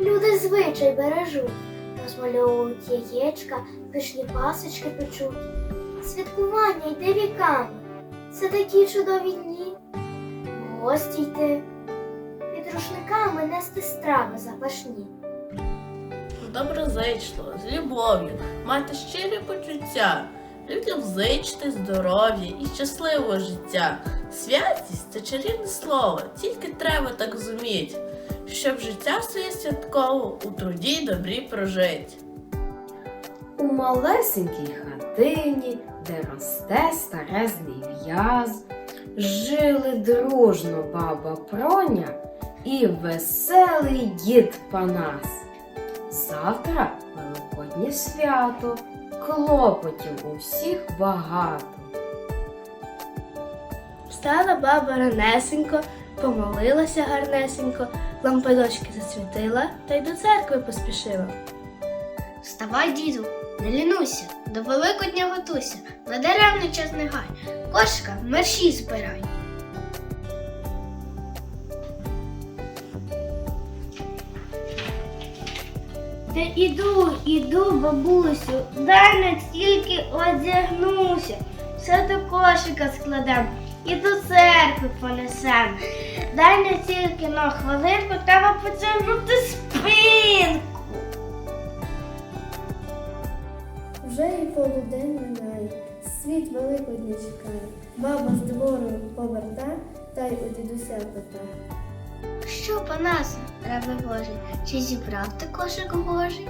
зазвичай бережуть, розмальовують яєчка, пишні пасочки печуть. Святкування йде віками. Це такі чудові дні. Гості йти, під рушниками нести страви запашні. Доброзичливо, з любов'ю, мати щирі почуття, людям зичити здоров'я і щасливого життя. Святість це чарівне слово, тільки треба так зуміть, щоб життя своє святково у труді й добрі прожить. У малесенькій хатині, де росте старезний в'яз, жили дружно баба Проня і веселий дід Панас. Завтра великоднє свято, клопотів у всіх багато. Встала баба ранесенько, помолилася гарнесенько, лампадочки засвітила та й до церкви поспішила. Вставай, діду, не лінуйся, до Великодня готуйся, на даремний час не гай, кошика мерщій збирай. Та іду, іду, бабусю, дай не тільки одягнуся, все до кошика складем і до церкви понесем. Дай не тільки на хвилинку, треба потягнути спинку. Вже і полудень минає, світ великодня чекає. Баба з двору поверта, та й у дідуся пита. Що, Панасе, раби Божий, чи зібрав ти кошик Божий?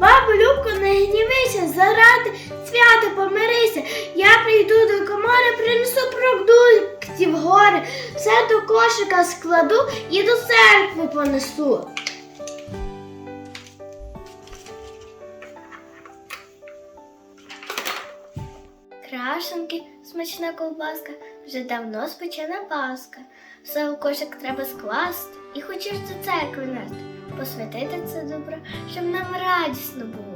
Бабу Любко, не гнівися, заради свята помирися. Я принесу продуктів гори, все до кошика складу і до церкви понесу. Крашенки, смачна ковбаска, вже давно спечена паска. Все у кошик треба скласти і хочеш до церкви нести, посвятити це добро, щоб нам радісно було.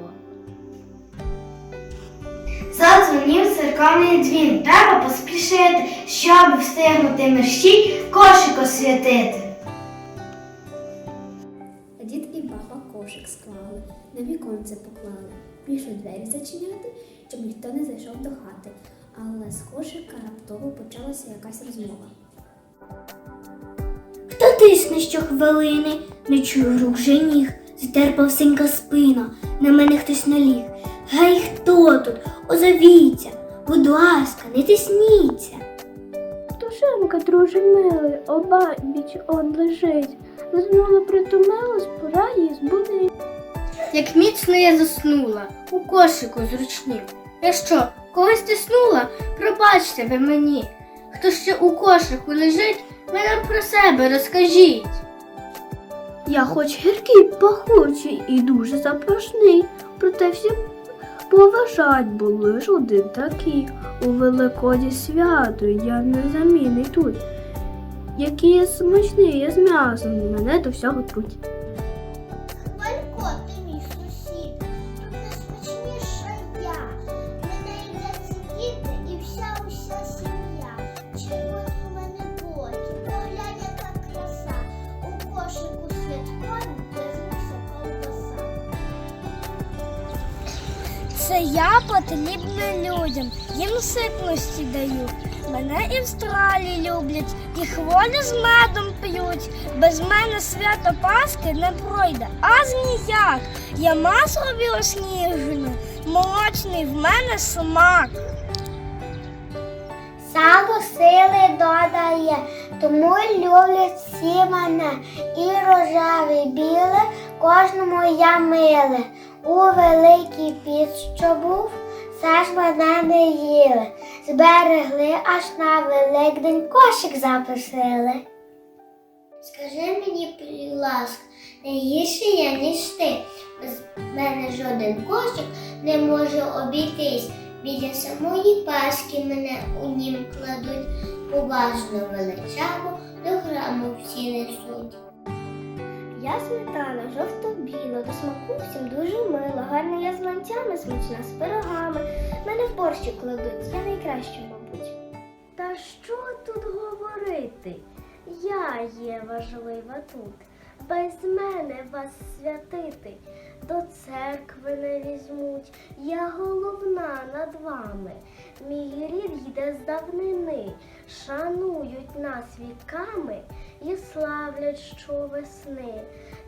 Задзвонів церковний дзвін, треба поспішити, щоб встигнути мерщій кошик освятити. Дід і баба кошик склали, на віконце поклали. Пішли двері зачиняти, щоб ніхто не зайшов до хати. Але з кошика раптово почалася якась розмова. Хто тисне щохвилини, не чую рук женіг, затерпав синька спина, на мене хтось наліг. Гей, хто тут? Озовіться, будь ласка, не тисніться. Тушенка, друже милий, обабіч он лежить. Заснула притомилась, пора її збудить. Як міцно я заснула, у кошику зручнім. Я що, когось тиснула? Пробачте ви мені. Хто ще у кошику лежить, ви нам про себе розкажіть. Я хоч гіркий, пахучий і дуже запашний, проте всі поважать, бо лиш один такий. У великоді свято я незамінний тут. Який я смачний, я з м'ясом, мене до всього труть. Це я потрібна людям, їм ситності даю. Мене і в стралі люблять, і хволі з медом п'ють. Без мене свято Пасхи не пройде, аж ніяк. Я масло білосніжну, молочний в мене смак. Сало сили додає, тому люблять всі мене. І рожеве, і біле кожному я миле. У великий піт, що був, все ж мене не їли. Зберегли аж на Великдень кошик запросили. Скажи мені, будь ласка, не гірше я, ніж ти. Без мене жоден кошик не може обійтись. Біля самої паски мене у нім кладуть, поважно величаво до храму всі несуть. Я сметана, жовто-біла, до смаку всім дуже мила, гарна я з ланцями, смачна з пирогами. Мене в борщі кладуть, я найкраще, мабуть. Та що тут говорити? я є важлива тут. Без мене вас святити, до церкви не візьмуть. Я головна над вами. Мій рід йде з давнини, шанують нас віками і славлять щовесни.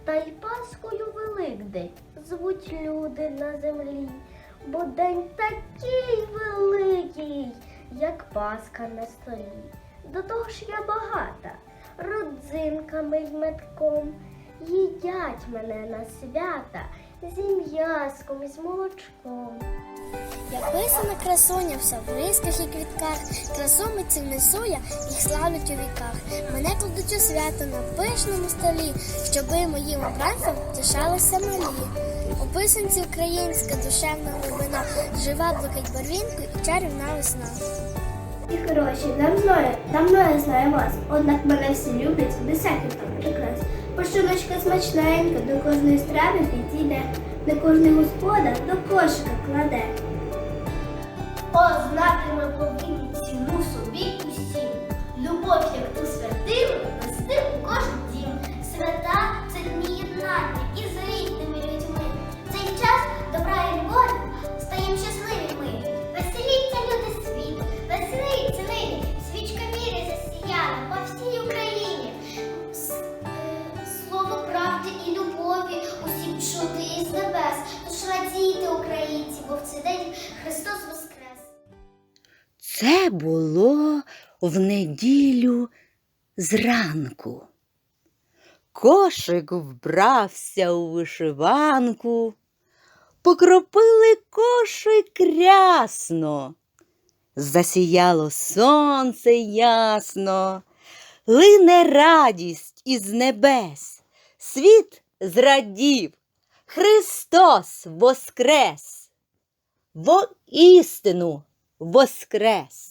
Та й Паскою Великдень звуть люди на землі, бо день такий великий, як Пасха на столі. До того ж я багата, родзинками й метком. Їдять мене на свята зі м'яском і з молочком. Я писана красуня, вся в рисках і квітках, красомиців несу я, їх славлять у віках. Мене кладуть у свято на пишному столі, щоби моїм обранцям тішалися малі. У писанці українська душевна глибина, жива блукать барвінку і чарівна весна. І хороші, нам знаю, давно я знаю вас, однак мене всі люблять, десятки там прикрас. Пошуночка смачненька, до кожної страви підійде, не кожний господа до кошика кладе. О, знати ми повинні ціну собі усім. Любов, як ту святину, бо цей день Христос воскрес. Це було в неділю зранку. Кошик вбрався у вишиванку, покропили кошик рясно, засіяло сонце ясно, лине радість із небес, світ зрадів, Христос воскрес, во істину воскрес.